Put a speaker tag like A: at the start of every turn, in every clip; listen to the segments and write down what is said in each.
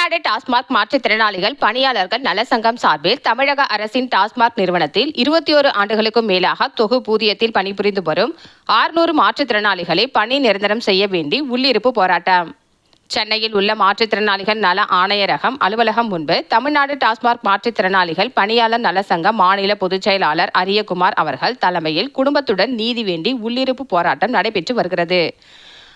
A: தமிழ்நாடு டாஸ்மாக் மாற்றுத்திறனாளிகள் பணியாளர்கள் நலசங்கம் சார்பில் தமிழக அரசின் டாஸ்மாக் நிறுவனத்தில் இருபத்தி ஓரு ஆண்டுகளுக்கும் மேலாக தொகுப்பூதியத்தில் பணிபுரிந்து வரும் ஆறுநூறு மாற்றுத்திறனாளிகளை பணி நிரந்தரம் செய்ய வேண்டி உள்ளிருப்பு போராட்டம். சென்னையில் உள்ள மாற்றுத்திறனாளிகள் நல ஆணையரகம் அலுவலகம் முன்பு தமிழ்நாடு டாஸ்மாக் மாற்றுத்திறனாளிகள் பணியாளர் நலசங்க மாநில பொதுச் செயலாளர் அரியகுமார் அவர்கள் தலைமையில் குடும்பத்துடன் நீதி வேண்டி உள்ளிருப்பு போராட்டம் நடைபெற்று வருகிறது.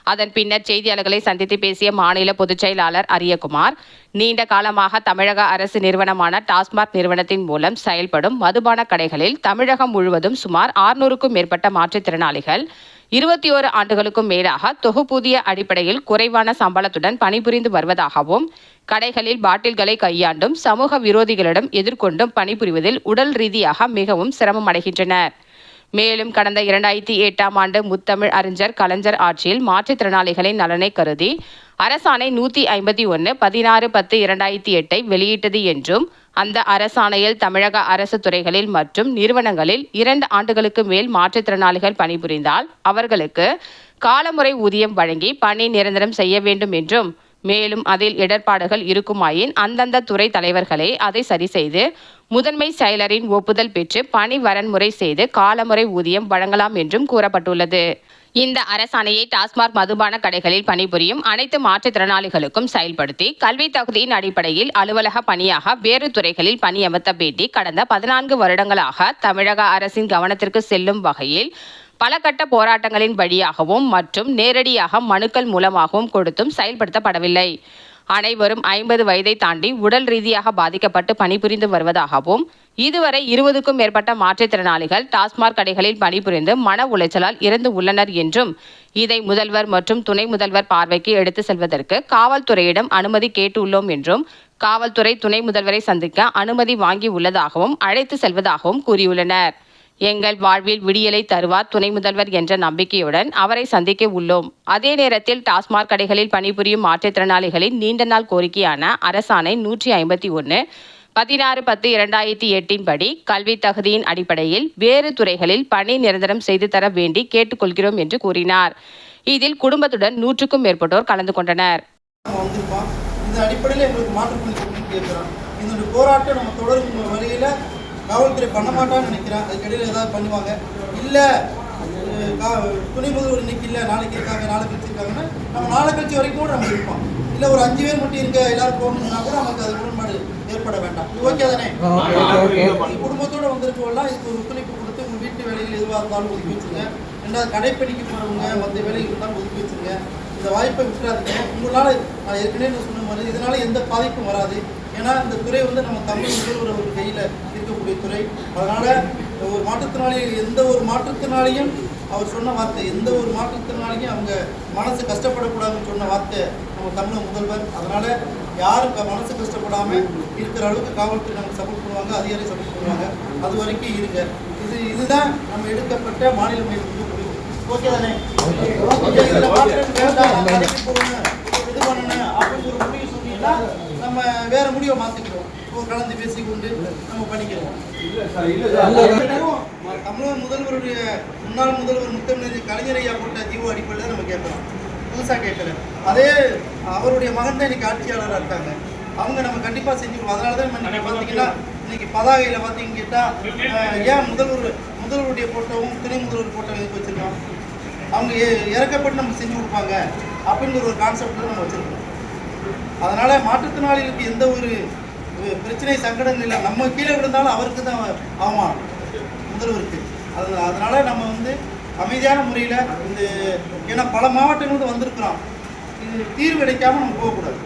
A: அதன் பின்னர் செய்தியாளர்களை சந்தித்து பேசிய மாநில பொதுச் செயலாளர் அரியகுமார் நீண்ட காலமாக தமிழக அரசு நிறுவனமான டாஸ்மாக் நிறுவனத்தின் மூலம் செயல்படும் மதுபான கடைகளில் தமிழகம் முழுவதும் சுமார் ஆறுநூறுக்கும் மேற்பட்ட மாற்றுத்திறனாளிகள் இருபத்தி ஓரு ஆண்டுகளுக்கும் மேலாக தொகுப்பூதிய அடிப்படையில் குறைவான சம்பளத்துடன் பணிபுரிந்து வருவதாகவும் கடைகளில் பாட்டில்களை கையாண்டும் சமூக விரோதிகளிடம் எதிர்கொண்டும் பணிபுரிவதில் உடல் ரீதியாக மிகவும் சிரமம் அடைகின்றனர் மேலும் கடந்த இரண்டாயிரத்தி எட்டாம் ஆண்டு முத்தமிழ் அறிஞர் கலைஞர் ஆட்சியில் மாற்றுத்திறனாளிகளின் நலனை கருதி அரசாணை நூற்றி ஐம்பத்தி ஒன்று பதினாறு பத்து இரண்டாயிரத்தி எட்டை வெளியிட்டது என்றும் அந்த அரசாணையில் தமிழக அரசு துறைகளில் மற்றும் நிறுவனங்களில் இரண்டு ஆண்டுகளுக்கு மேல் மாற்றுத்திறனாளிகள் பணிபுரிந்தால் அவர்களுக்கு காலமுறை ஊதியம் வழங்கி பணி நிரந்தரம் செய்ய வேண்டும் என்றும் மேலும் அதில் இடர்பாடுகள் இருக்குமாயின் அந்தந்த துறை தலைவர்களே அதை சரி செய்து முதன்மை செயலரின் ஒப்புதல் பெற்று பணி வரன்முறை செய்து காலமுறை ஊதியம் வழங்கலாம் என்றும் கூறப்பட்டுள்ளது. இந்த அரசாணையை டாஸ்மாக் மதுபான கடைகளில் பணிபுரியும் அனைத்து மாற்றுத்திறனாளிகளுக்கும் செயல்படுத்தி கல்வி தகுதியின் அடிப்படையில் அலுவலக பணியாக வேறு துறைகளில் பணியமர்த்த பேட்டி கடந்த பதினான்கு வருடங்களாக தமிழக அரசின் கவனத்திற்கு செல்லும் வகையில் பல கட்ட போராட்டங்களின் வழியாகவும் மற்றும் நேரடியாக மனுக்கள் மூலமாகவும் கொடுத்தும் செயல்படுத்தப்படவில்லை. அனைவரும் ஐம்பது வயதை தாண்டி உடல் ரீதியாக பாதிக்கப்பட்டு பணிபுரிந்து வருவதாகவும் இதுவரை இருபதுக்கும் மேற்பட்ட மாற்றுத்திறனாளிகள் டாஸ்மாக் கடைகளில் பணிபுரிந்து மன உளைச்சலால் இறந்து உள்ளனர் என்றும் இதை முதல்வர் மற்றும் துணை முதல்வர் பார்வைக்கு எடுத்து செல்வதற்கு காவல்துறையிடம் அனுமதி கேட்டுள்ளோம் என்றும் காவல்துறை துணை முதல்வரை சந்திக்க அனுமதி வாங்கி உள்ளதாகவும் அழைத்து செல்வதாகவும் கூறியுள்ளனர். எங்கள் வாழ்வில் விடியலை தருவார் துணை முதல்வர் என்ற நம்பிக்கையுடன் அவரை சந்திக்க உள்ளோம். அதே நேரத்தில் டாஸ்மாக் கடைகளில் பணிபுரியும் மாற்றுத்திறனாளிகளின் நீண்ட நாள் கோரிக்கையான அரசாணை நூற்றி ஐம்பத்தி ஒன்று பதினாறு பத்து இரண்டாயிரத்தி எட்டின் படி கல்வி தகுதியின் அடிப்படையில் வேறு துறைகளில் பணி நிரந்தரம் செய்து தர வேண்டி கேட்டுக்கொள்கிறோம் என்று கூறினார். இதில் குடும்பத்துடன் நூற்றுக்கும் மேற்பட்டோர் கலந்து கொண்டனர்.
B: இந்த அடிப்படையில் எங்களுக்கு மாற்றம் கொண்டு இதனுடைய போராட்டம் நம்ம தொடரும் வழியில் காவல்துறை பண்ண மாட்டான்னு நினைக்கிறேன். அதுக்கடையில் ஏதாவது பண்ணுவாங்க. இல்லை துணை முதல்வர் இன்னைக்கு இல்லை நாளைக்கு இருக்காங்க நாளை கழிச்சு இருக்காங்கன்னா நம்ம நாளை கழிச்சு வரைக்கும் கூட நம்ம இருப்போம். இல்லை ஒரு அஞ்சு பேர் மட்டும் இருக்க எல்லாரும் போகணும்னா கூட நமக்கு அது உடன்பாடு ஏற்பட வேண்டாம். ஓகே தானே? குடும்பத்தோட வந்திருக்கவெல்லாம் இதுக்கு ஒரு ஒத்துழைப்பு கொடுத்து உங்கள் வீட்டு வேலைகள் எதுவாக இருந்தாலும் ஒதுக்கி வச்சுருங்க. ரெண்டாவது கடைப்பணிக்கு போகிறவங்க மற்ற வேலைகள் இருந்தாலும் ஒதுக்கி வச்சுருங்க. இந்த வாய்ப்பை விட்டுறாதீங்க. உங்களால் நான் ஏற்கனவே சொன்ன மாதிரி இதனால் எந்த பாதிப்பும் வராது. ஏன்னா இந்த துறை வந்து நம்ம தமிழ் முதல்வர் ஒரு கையில் இருக்கக்கூடிய துறை அதனால் ஒரு மாற்றுத்திறனாளி எந்த ஒரு மாற்றுத்திறனாளியும் அவர் சொன்ன வார்த்தை எந்த ஒரு மாற்றுத்திறனாளியும் அவங்க மனசு கஷ்டப்படக்கூடாதுன்னு சொன்ன வார்த்தை நம்ம தமிழ் முதல்வர். அதனால் யாரும் மனசு கஷ்டப்படாமல் இருக்கிற அளவுக்கு காவல்துறை நமக்கு சப்போர்ட் பண்ணுவாங்க அதிகாரி சப்போர்ட் பண்ணுவாங்க. அது வரைக்கும் இருங்க. இது இதுதான் நம்ம எடுக்கப்பட்ட மாநில முடிவு ஓகே தானே? ஓகே, மாற்றம் இது பண்ணணும். அப்படின்னு ஒரு முடிவு சொன்னீங்கன்னா நம்ம வேற முடிவை மாத்திக்கிறோம் கலந்து பேசி கொண்டு நம்ம பண்ணிக்கிறோம் தமிழக முதல்வருடைய முன்னாள் முதல்வர் முத்தமிழ் கலைஞர் ஐயா போட்ட ஜீவோ அடிப்படையில் நம்ம கேட்குறோம். புதுசாக கேட்கல. அதே அவருடைய மகன் தான் இன்னைக்கு ஆட்சியாளராக இருக்காங்க. அவங்க நம்ம கண்டிப்பாக செஞ்சுருவோம் அதனால தான் நம்ம பார்த்தீங்கன்னா இன்னைக்கு பதாகையில் பார்த்தீங்கன்னு கேட்டால் ஏன் முதல்வர் முதல்வருடைய போட்டோவும் துணை முதல்வர் போட்டோ எதுக்கு வச்சுருக்கோம் அவங்க இறக்கப்பட்டு நம்ம செஞ்சு கொடுப்பாங்க. அப்படிங்கிற ஒரு கான்செப்டில் நம்ம வச்சுருக்கோம். அதனால் மாற்றுத்திறனாளிகளுக்கு எந்த ஒரு பிரச்சனை சங்கடம் இல்லை. நம்ம கீழே விழுந்தாலும் அவருக்கு தான் அவமானம். முதல்வருக்கு. அது அதனால் நம்ம வந்து அமைதியான முறையில் இந்த ஏன்னா பல மாவட்டங்களுக்கு வந்திருக்கிறோம். இது தீர்வு கிடைக்காமல் நம்ம போகக்கூடாது.